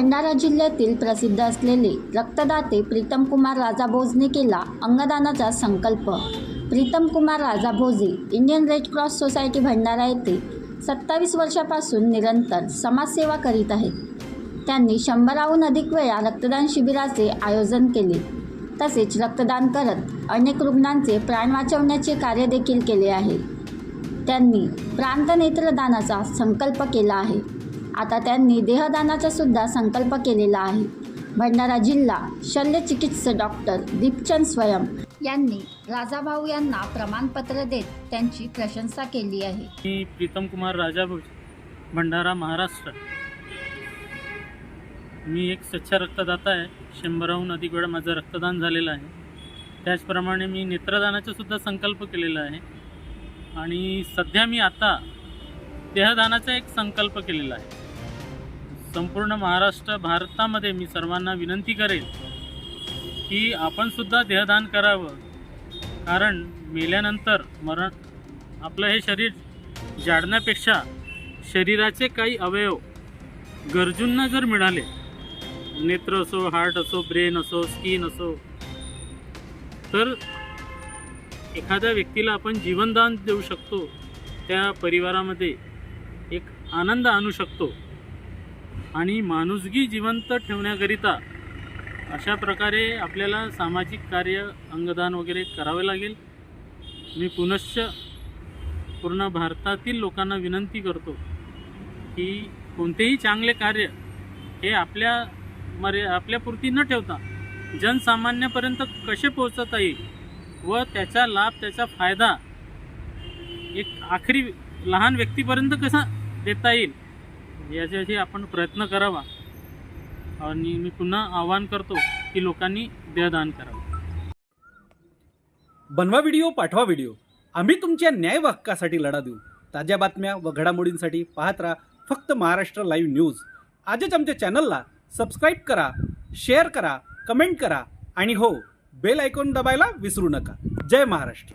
भंडारा जिल्ह्यातील प्रसिद्ध असलेले रक्तदाते प्रीतम कुमार राजा भोजने केला अंगदानाचा संकल्प. Pritam Kumar Raja Bhoje Indian Red Cross Society Bhandara येथे सत्तावीस वर्षापासून निरंतर समाजसेवा करीत आहेत. त्यांनी शंभराहून अधिक वेळा रक्तदान शिबिराचे आयोजन केले. तसेच रक्तदान करत अनेक रुग्णांचे प्राण वाचवण्याचे कार्य देखील केले आहे. त्यांनी प्रांत नेत्रदानाचा संकल्प केला आहे. आता त्यांनी देहदानाचा सुद्धा संकल्प केलेला आहे. भंडारा जिल्हा शल्यचिकित्सक डॉक्टर दीपचंद स्वयं यांनी राजाभाऊ यांना प्रमाणपत्र देत त्यांची प्रशंसा केली आहे. मी प्रीतम कुमार राजाभोज भंडारा महाराष्ट्र. मी एक स्वच्छ रक्तदाता आहे. शंभराहून अधिक वेळा माझं रक्तदान झालेलं आहे. त्याचप्रमाणे मी नेत्रदानाचा सुद्धा संकल्प केलेला आहे. आणि सध्या मी आता देहदानाचा एक संकल्प केलेला आहे. संपूर्ण महाराष्ट्र भारतामध्ये मी सर्वांना विनंती करेल की आपणसुद्धा देहदान करावं. कारण मेल्यानंतर मरण आपलं हे शरीर जाडण्यापेक्षा शरीराचे काही अवयव गरजूंना जर मिळाले नेत्र असो हार्ट असो ब्रेन असो स्किन असो तर एखाद्या व्यक्तीला आपण जीवनदान देऊ शकतो. त्या परिवारामध्ये एक आनंद आणू शकतो. आणि माणुसगी जिवंत ठेवण्याकरिता अशा प्रकारे आपल्याला सामाजिक कार्य अंगदान वगैरे करावे लागेल. मी पुनश्च पूर्ण भारतातील लोकांना विनंती करतो की कोणतेही चांगले कार्य हे आपल्या मर्या आपल्यापुरती न ठेवता जनसामान्यापर्यंत कसे पोहोचता येईल व त्याचा लाभ त्याचा फायदा एक आखरी लहान व्यक्तीपर्यंत कसा देता येईल याच्याशी आपण प्रयत्न करावा. आणि मी पुन्हा आवाहन करतो की लोकांनी देहदान करावं. बनवा व्हिडिओ पाठवा व्हिडिओ. आम्ही तुमच्या न्याय हक्कासाठी लढा देऊ. ताज्या बातम्या व घडामोडींसाठी पाहत राहा फक्त महाराष्ट्र लाईव्ह न्यूज. आजच आमच्या चॅनलला सबस्क्राईब करा शेअर करा कमेंट करा आणि हो बेल आयकॉन दबायला विसरू नका. जय महाराष्ट्र.